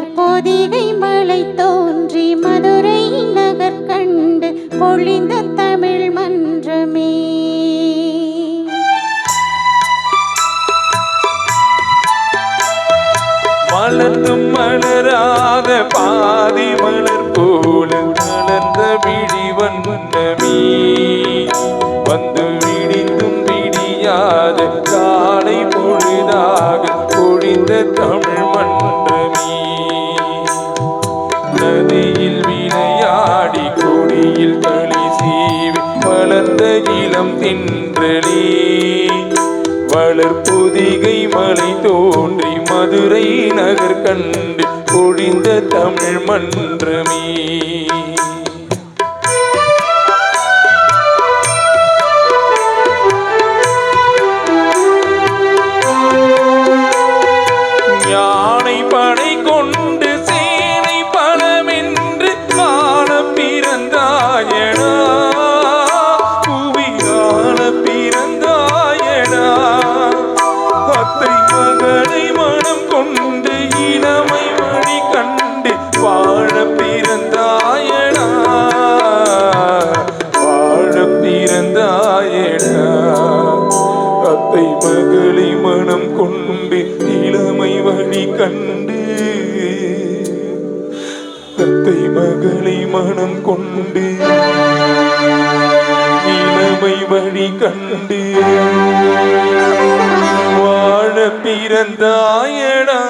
நற்பொதிகை மலை தோன்றி மதுரை நகர் கண்டு பொழிந்த தமிழ் மன்றமே. மலர்ந்தும் மலராத பாதி மலர் போல மலர்ந்த விழி வண்ணமே வந்து வளர்ப்புதிகை மலை தோன்றி மதுரை நகர் கண்டு பொழிந்த தமிழ் மன்றமே. கண்டு தத்தை மகளை மனம் கொண்டு இளமை வழி கண்டு வாழ பிறந்தாயடா.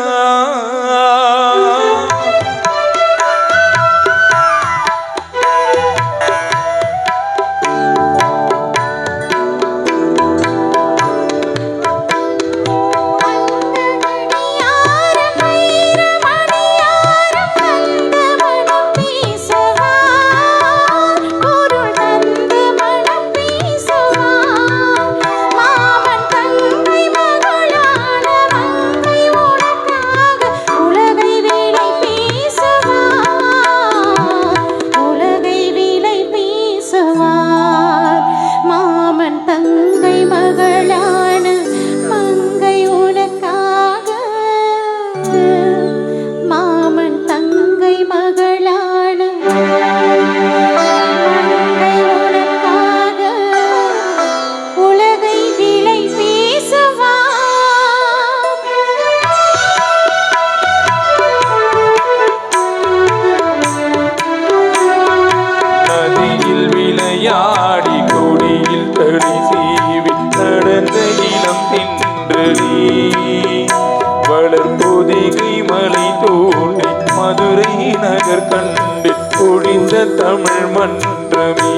மாதுரை நகர் கண்டு ஒழிந்த தமிழ் மன்றமே.